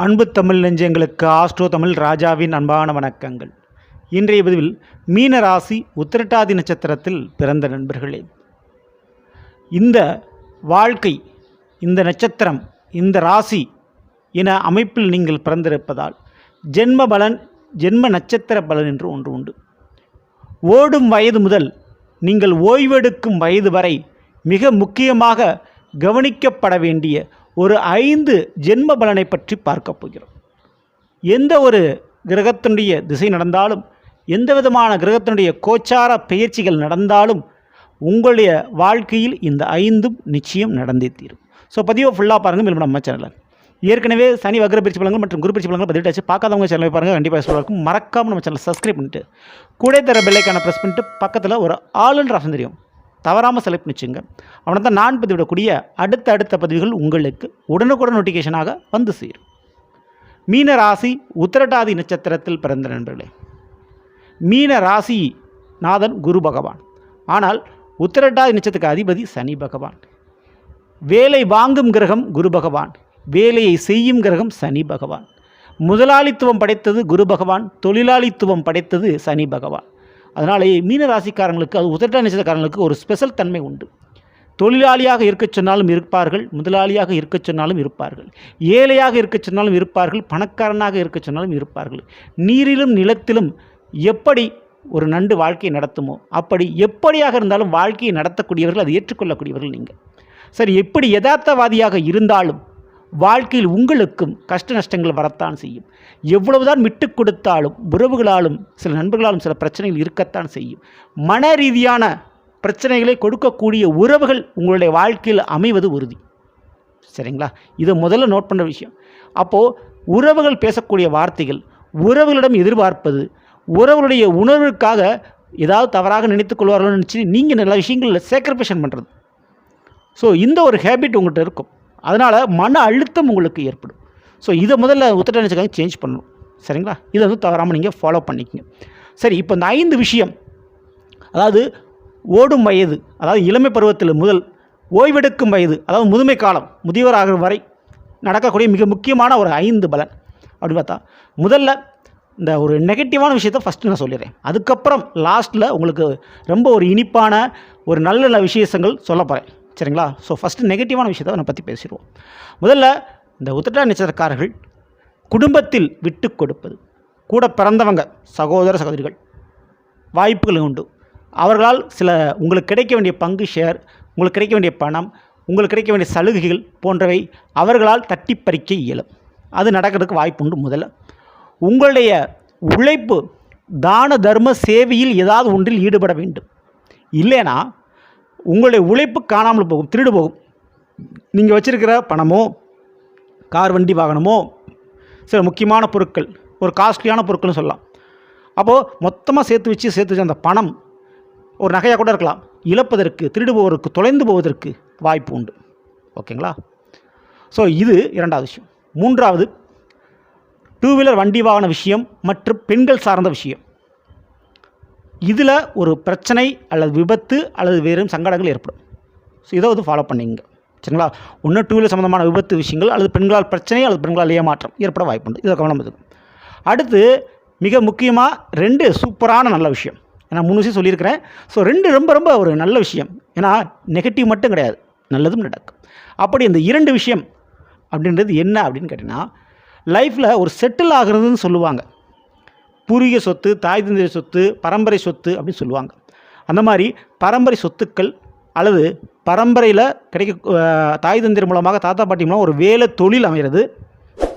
அன்பு தமிழ் நெஞ்சங்களுக்கு ஆஸ்ட்ரோ தமிழ் ராஜாவின் அன்பான வணக்கங்கள். இன்றைய பதிவில் மீன ராசி உத்திரட்டாதி நட்சத்திரத்தில் பிறந்த நண்பர்களே. இந்த வாழ்க்கை இந்த நட்சத்திரம் இந்த ராசி என அமைப்பில் நீங்கள் பிறந்திருப்பதால் ஜென்ம பலன் ஜென்ம நட்சத்திர பலன் என்று ஒன்று உண்டு. ஓடும் வயது முதல் நீங்கள் ஓய்வெடுக்கும் வயது வரை மிக முக்கியமாக கவனிக்கப்பட வேண்டிய ஒரு ஐந்து ஜென்ம பலனை பற்றி பார்க்க போகிறோம். எந்த ஒரு கிரகத்தினுடைய திசை நடந்தாலும் எந்த விதமான கிரகத்தினுடைய கோச்சார பெயர்ச்சிகள் நடந்தாலும் உங்களுடைய வாழ்க்கையில் இந்த ஐந்தும் நிச்சயம் நடந்தே தீரும். ஸோ பதிவை ஃபுல்லாக பாருங்கள் மேலும் நம்ம சேனலில் ஏற்கனவே சனி வக்ர பயிற்சி பலங்கள் மற்றும் குரு பயிற்சி பலங்கள் பதிவிட்டாச்சு. பார்க்காதவங்க சேனலை பாருங்கள் கண்டிப்பாக யூஸ்ஃபுல்லாக இருக்கும். மறக்காமல் நம்ம சேனலை சப்ஸ்கிரைப் பண்ணிட்டு கூட தர பெல்லைக்கான ப்ரெஸ் பண்ணிட்டு பக்கத்தில் ஒரு ஆளுன்ற ஆப்ஷன் தெரியும். தவறாமல் செலக்ட் பண்ணிச்சுங்க அவனை தான் நான் பதிவிடக்கூடிய அடுத்த அடுத்த பதிவுகள் உங்களுக்கு உடனுக்குடன் நோட்டிஃபிகேஷனாக வந்து சேரும். மீன ராசி உத்திரட்டாதி நட்சத்திரத்தில் பிறந்த நண்பர்களே. மீன ராசி நாதன் குரு பகவான். ஆனால் உத்திரட்டாதி நட்சத்திரத்துக்கு அதிபதி சனி பகவான். வேலை வாங்கும் கிரகம் குரு பகவான். வேலையை செய்யும் கிரகம் சனி பகவான். முதலாளித்துவம் படைத்தது குரு பகவான். தொழிலாளித்துவம் படைத்தது சனி பகவான். அதனாலேயே மீன ராசிக்காரங்களுக்கு அது உதட்ட நட்சத்திரக்காரங்களுக்கு ஒரு ஸ்பெஷல் தன்மை உண்டு. தொழிலாளியாக இருக்கச் சொன்னாலும் இருப்பார்கள் முதலாளியாக இருக்கச் சொன்னாலும் இருப்பார்கள் ஏழையாக இருக்கச் சொன்னாலும் இருப்பார்கள் பணக்காரனாக இருக்கச் சொன்னாலும் இருப்பார்கள். நீரிலும் நிலத்திலும் எப்படி ஒரு நண்டு வாழ்க்கையை நடத்துமோ அப்படி எப்படியாக இருந்தாலும் வாழ்க்கையை நடத்தக்கூடியவர்கள் அதை ஏற்றுக்கொள்ளக்கூடியவர்கள் நீங்கள். சரி எப்படி யதார்த்தவாதியாக இருந்தாலும் வாழ்க்கையில் உங்களுக்கும் கஷ்ட நஷ்டங்கள் வரத்தான் செய்யும். எவ்வளவுதான் விட்டு கொடுத்தாலும் உறவுகளாலும் சில நண்பர்களாலும் சில பிரச்சனைகள் இருக்கத்தான் செய்யும். மன ரீதியான பிரச்சனைகளை கொடுக்கக்கூடிய உறவுகள் உங்களுடைய வாழ்க்கையில் அமைவது உறுதி. சரிங்களா? இதை முதல்ல நோட் பண்ணுற விஷயம். அப்போது உறவுகள் பேசக்கூடிய வார்த்தைகள் உறவுகளிடம் எதிர்பார்ப்பது உறவுகளுடைய உணர்வுக்காக ஏதாவது தவறாக நினைத்து கொள்வார்கள்னு நினச்சி நீங்கள் நல்ல விஷயங்களில் சேக்ரிஃபேஷன் பண்ணுறது ஸோ இந்த ஒரு ஹேபிட் உங்கள்கிட்ட இருக்கும். அதனால் மன அழுத்தம் உங்களுக்கு ஏற்படும். ஸோ இதை முதல்ல உத்தரவாக சேஞ்ச் பண்ணணும். சரிங்களா? இதை வந்து தவறாமல் நீங்கள் ஃபாலோ பண்ணிக்கங்க. சரி இப்போ இந்த ஐந்து விஷயம் அதாவது ஓடும் வயது அதாவது இளமை பருவத்தில் முதல் ஓய்வெடுக்கும் வயது அதாவது முதுமை காலம் முதியவர் ஆகிற வரை நடக்கக்கூடிய மிக முக்கியமான ஒரு ஐந்து பலன். அப்படின்னு பார்த்தா முதல்ல இந்த ஒரு நெகட்டிவான விஷயத்தை ஃபஸ்ட்டு நான் சொல்லிடுறேன். அதுக்கப்புறம் லாஸ்ட்டில் உங்களுக்கு ரொம்ப ஒரு இனிப்பான ஒரு நல்ல நல்ல விசேஷங்கள் சொல்ல போகிறேன் சரிங்களா? ஸோ ஃபஸ்ட்டு நெகட்டிவான விஷயத்தை நான் பற்றி பேசிடுவோம். முதல்ல இந்த உத்திரா நட்சத்திரக்காரர்கள் குடும்பத்தில் விட்டு கொடுப்பது. கூட பிறந்தவங்க சகோதர சகோதரிகள் வாய்ப்புகள் உண்டு. அவர்களால் சில உங்களுக்கு கிடைக்க வேண்டிய பங்கு ஷேர் உங்களுக்கு கிடைக்க வேண்டிய பணம் உங்களுக்கு கிடைக்க வேண்டிய சலுகைகள் போன்றவை அவர்களால் தட்டி பறிக்க இயலும். அது நடக்கிறதுக்கு வாய்ப்பு உண்டு முதல்ல. உங்களுடைய உழைப்பு தான தர்ம சேவையில் ஏதாவது ஒன்றில் ஈடுபட வேண்டும். இல்லைனா உங்களுடைய உழைப்பு காணாமல் போகும் திருடு போகும். நீங்கள் வச்சுருக்கிற பணமோ கார் வண்டி வாகனமோ சில முக்கியமான பொருட்கள் ஒரு காஸ்ட்லியான பொருட்கள்னு சொல்லலாம். அப்போது மொத்தமாக சேர்த்து வச்சு சேர்த்து வச்சு அந்த பணம் ஒரு நகையாக கூட இருக்கலாம். இழப்பதற்கு திருடு போவதற்கு தொலைந்து போவதற்கு வாய்ப்பு உண்டு. ஓகேங்களா? ஸோ இது இரண்டாவது விஷயம். மூன்றாவது டூ வீலர் வண்டி வாகன விஷயம் மற்றும் பெண்கள் சார்ந்த விஷயம். இதில் ஒரு பிரச்சனை அல்லது விபத்து அல்லது வேறும் சங்கடங்கள் ஏற்படும். ஸோ இதை வந்து ஃபாலோ பண்ணிங்க. சரிங்களா? ஒன்று டூ வீலர் சம்மந்தமான விபத்து விஷயங்கள் அல்லது பெண்களால் பிரச்சனை அல்லது பெண்களால் ஏமாற்றம் ஏற்பட வாய்ப்புண்டு. இதை கவனம் இருக்கும் அடுத்து மிக முக்கியமாக ரெண்டு சூப்பரான நல்ல விஷயம். நான் மூணு விஷயம் சொல்லியிருக்கிறேன். ஸோ ரெண்டு ரொம்ப ரொம்ப ஒரு நல்ல விஷயம். ஏன்னா நெகட்டிவ் மட்டும் கிடையாது. நல்லதும் நடக்கும். அப்படி இந்த இரண்டு விஷயம் அப்படின்றது என்ன அப்படின்னு கேட்டிங்கன்னா லைஃப்பில் ஒரு செட்டில் ஆகுறதுன்னு சொல்லுவாங்க. பூர்வீக சொத்து தாய் தந்திர சொத்து பரம்பரை சொத்து அப்படின்னு சொல்லுவாங்க. அந்த மாதிரி பரம்பரை சொத்துக்கள் அல்லது பரம்பரையில் கிடைக்க தாய் தந்திர மூலமாக தாத்தா பாட்டி மூலம் ஒரு வேலை தொழில் அமைகிறது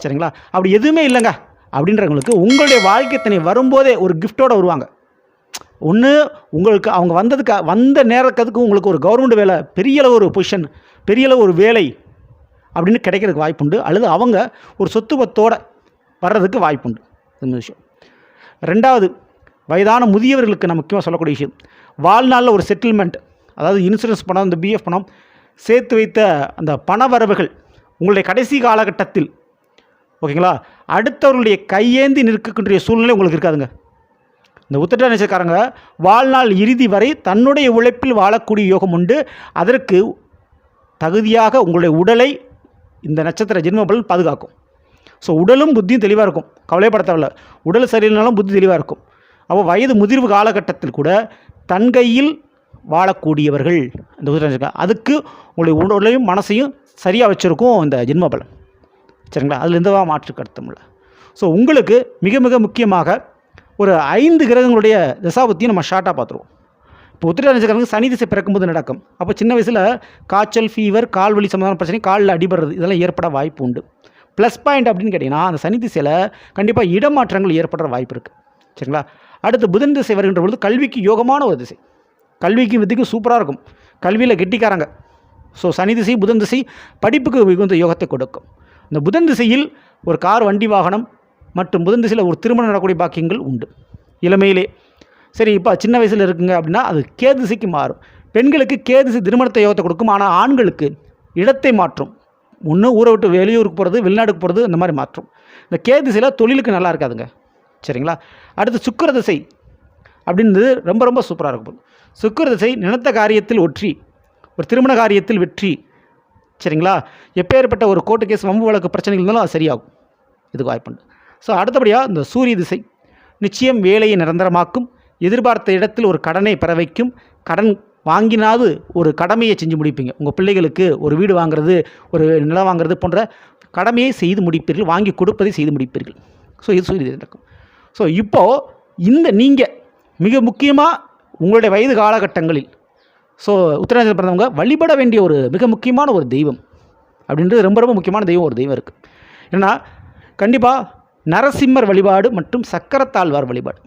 சரிங்களா? அப்படி எதுவுமே இல்லைங்க. அப்படின்றவங்களுக்கு உங்களுடைய வாழ்க்கை தனி வரும்போதே ஒரு கிஃப்டோடு வருவாங்க. ஒன்று உங்களுக்கு அவங்க வந்ததுக்கு வந்த நேரத்துக்கு உங்களுக்கு ஒரு கவர்மெண்ட் வேலை பெரிய அளவு ஒரு பொசிஷன் பெரிய அளவு ஒரு வேலை அப்படின்னு கிடைக்கிறதுக்கு வாய்ப்புண்டு. அல்லது அவங்க ஒரு சொத்து பத்தோடு வர்றதுக்கு வாய்ப்புண்டு. இந்த விஷயம். ரெண்டாவது வயதான முதியவர்களுக்கு நான் முக்கியமாக சொல்லக்கூடிய விஷயம். வாழ்நாளில் ஒரு செட்டில்மெண்ட் அதாவது இன்சூரன்ஸ் பணம் இந்த பிஎஃப் பணம் சேர்த்து வைத்த அந்த பண வரவுகள் உங்களுடைய கடைசி காலகட்டத்தில் ஓகேங்களா? அடுத்தவர்களுடைய கையேந்தி நிற்கக்கூடிய சூழ்நிலை உங்களுக்கு இருக்காதுங்க. இந்த உத்தட்ட நட்சத்திரக்காரங்க வாழ்நாள் இறுதி வரை தன்னுடைய உழைப்பில் வாழக்கூடிய யோகம் உண்டு. அதற்கு தகுதியாக உங்களுடைய உடலை இந்த நட்சத்திர ஜென்மபலன் பாதுகாக்கும். ஸோ உடலும் புத்தியும் தெளிவாக இருக்கும். கவலைப்பட தேவையில்ல. உடல் சரியில்லைனாலும் புத்தி தெளிவாக இருக்கும். அப்போ வயது முதிர்வு காலகட்டத்தில் கூட தன் கையில் வாழக்கூடியவர்கள் இந்த உத்திரட்டாதி அதுக்கு உங்களுடைய உடலையும் மனசையும் சரியாக வச்சுருக்கும் இந்த ஜென்மபலம் சரிங்களா? அதில் எந்த மாற்று கருத்தும் இல்லை ஸோ உங்களுக்கு மிக மிக முக்கியமாக ஒரு ஐந்து கிரகங்களுடைய தசாபத்தியும் நம்ம ஷார்ட்டாக பார்த்துருவோம். இப்போ உத்திர சனி திசை பிறக்கும்போது நடக்கும். அப்போ சின்ன வயசில் காய்ச்சல் ஃபீவர் கால் வலி சம்மந்தமான பிரச்சனை காலில் அடிபடுறது இதெல்லாம் ஏற்பட வாய்ப்பு உண்டு. ப்ளஸ் பாயிண்ட் அப்படின்னு கேட்டிங்கன்னா அந்த சனி திசையில் கண்டிப்பாக இடமாற்றங்கள் ஏற்படுற வாய்ப்பு இருக்குது சரிங்களா? அடுத்து புதன் திசை வருகின்ற பொழுது கல்விக்கு யோகமான ஒரு திசை. கல்விக்கு வித்திக்கும் சூப்பராக இருக்கும். கல்வியில் கெட்டிக்காரங்க. ஸோ சனி திசை புதன் திசை படிப்புக்கு மிகுந்த யோகத்தை கொடுக்கும். இந்த புதன் திசையில் ஒரு கார் வண்டி வாகனம் மற்றும் புதன் திசையில் ஒரு திருமணம் நடக்கக்கூடிய பாக்கியங்கள் உண்டு. இளமையிலே. சரி இப்போ சின்ன வயசில் இருக்குங்க அப்படின்னா அது கே திசைக்கு மாறும். பெண்களுக்கு கே திசை திருமணத்தை யோகத்தை கொடுக்கும். ஆனால் ஆண்களுக்கு இடத்தை மாற்றும். ஒன்று ஊரை விட்டு வெளியூருக்கு போகிறது வெளிநாடுக்கு போகிறது இந்த மாதிரி மாற்றும். இந்த கே திசையில் தொழிலுக்கு நல்லா இருக்காதுங்க. சரிங்களா? அடுத்து சுக்கர திசை அப்படின்றது ரொம்ப ரொம்ப சூப்பராக இருக்கும். சுக்கர திசை நினைத்த காரியத்தில் ஒற்றி ஒரு திருமண காரியத்தில் வெற்றி. சரிங்களா? எப்பேற்பட்ட ஒரு கோர்ட்டு கேஸ் வம்பு வழக்கு பிரச்சனைகள் இருந்தாலும் அது சரியாகும். இதுக்கு வாய்ப்புண்டு ஸோ அடுத்தபடியாக இந்த சூரிய திசை நிச்சயம் வேலையை நிரந்தரமாக்கும் எதிர்பார்த்த இடத்தில் ஒரு கடனை பெற வைக்கும் கடன் வாங்கினாவது ஒரு கடமையை செஞ்சு முடிப்பீங்க. உங்கள் பிள்ளைகளுக்கு ஒரு வீடு வாங்குறது ஒரு நிலம் வாங்குறது போன்ற கடமையை செய்து முடிப்பீர்கள் வாங்கி கொடுப்பதை செய்து முடிப்பீர்கள். ஸோ இது சூரிய நடக்கும் ஸோ இப்போது இந்த நீங்கள் மிக முக்கியமாக உங்களுடைய வயது காலகட்டங்களில் ஸோ உத்தரநட்சத்திரம் பிறந்தவங்க வழிபட வேண்டிய ஒரு மிக முக்கியமான ஒரு தெய்வம் அப்படின்றது ரொம்ப ரொம்ப முக்கியமான தெய்வம் ஒரு தெய்வம் இருக்குது ஏன்னா கண்டிப்பாக நரசிம்மர் வழிபாடு மற்றும் சக்கரத்தாழ்வார் வழிபாடு.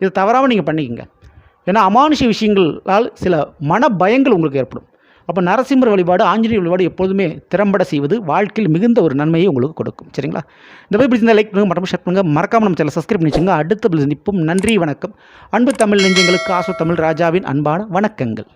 இது தவறாமல் நீங்கள் பண்ணிக்கங்க. ஏன்னா அமானுஷ விஷயங்களால் சில மன பயங்கள் உங்களுக்கு ஏற்படும். அப்போ நரசிம்மர் வழிபாடு ஆஞ்சநேயர் வழிபாடு எப்பொழுதுமே திறம்பட செய்வது வாழ்க்கையில் மிகுந்த ஒரு நன்மையை உங்களுக்கு கொடுக்கும். சரிங்களா? இந்த மாதிரி பிடிச்சிருந்தா லைக் பண்ணுங்கள் மற்றும் ஷேர் பண்ணுங்கள் மறக்காமல் நம்ம சேனல் சப்ஸ்கிரைப் பண்ணி வச்சுங்க அடுத்த நிற்பும் நன்றி வணக்கம். அன்பு தமிழ் நெஞ்சங்களுக்கு ஆசு தமிழ் ராஜாவின் அன்பான வணக்கங்கள்.